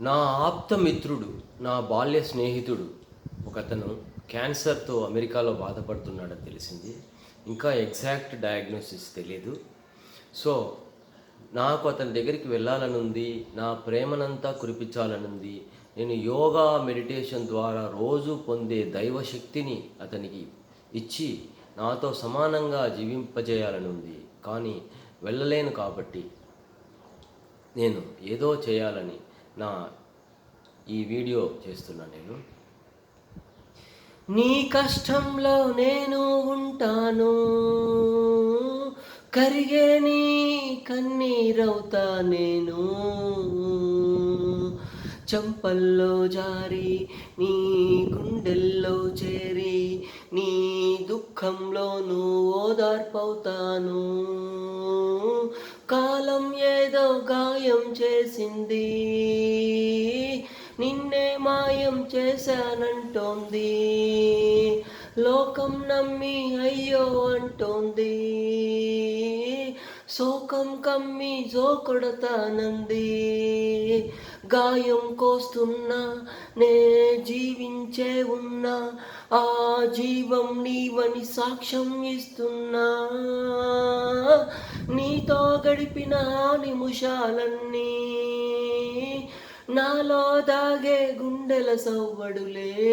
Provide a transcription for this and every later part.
నా ఆప్తమిత్రుడు నా బాల్య స్నేహితుడు ఒకతను క్యాన్సర్తో అమెరికాలో బాధపడుతున్నాడని తెలిసింది. ఇంకా ఎగ్జాక్ట్ డయాగ్నోసిస్ తెలియదు సో నాకు అతని దగ్గరికి వెళ్ళాలని ఉంది నా ప్రేమనంతా కురిపించాలనుంది. నేను యోగా మెడిటేషన్ ద్వారా రోజు పొందే దైవశక్తిని అతనికి ఇచ్చి నాతో సమానంగా జీవింపజేయాలని ఉంది కానీ వెళ్ళలేను కాబట్టి నేను ఏదో చేయాలని నా ఈ వీడియో చేస్తున్నాను నేను. నీ కష్టంలో నేను ఉంటాను కరిగే నీ కన్నీరవుతా నేను. చంపల్లో జారి నీ గుండెల్లో చేరి నీ దుఃఖంలోనూ ఓదార్పవుతాను. మాయం చేసింది. నిన్నే మాయం చేశానంటోంది. లోకం నమ్మి అయ్యో అంటోంది. శోకం కమ్మి జోకొడతానంది. గాయం కోస్తున్నా నే జీవించే ఉన్నా ఆ జీవం నీవని సాక్ష్యం ఇస్తున్నా. నీతో గడిపిన నిముషాలన్నీ నాలో దాగే గుండెల సవ్వడులే.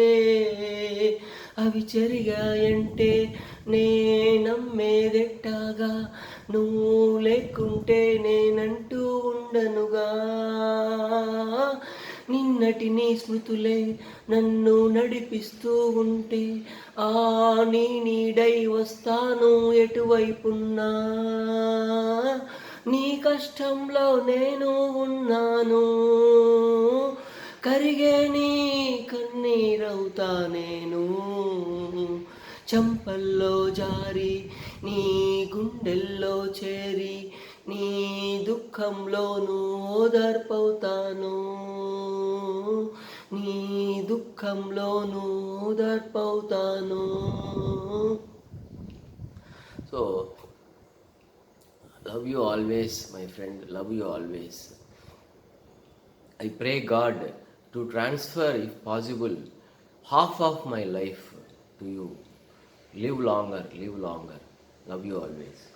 అవి చెరిగాయంటే నే నమ్మేదెట్టాగా నువ్వు లేకుంటే నేనంటూ ఉండనుగా. నిన్నటి నీ స్మృతులే నన్ను నడిపిస్తూ ఉంటే ఆ నీ నీడై వస్తాను ఎటువైపున్నా? నీ కష్టంలో నేను ఉన్నాను. కరిగే నీ కన్నీరవుతా నేను. చంపల్లో జారి నీ గుండెల్లో చేరి నీ దుఃఖంలోనూ ఓదార్పవుతాను నీ దుఃఖంలోనూ ఓదార్పవుతాను so love you always my friend love you always I pray God to transfer if possible half of my life to you. Live longer live longer. Love you always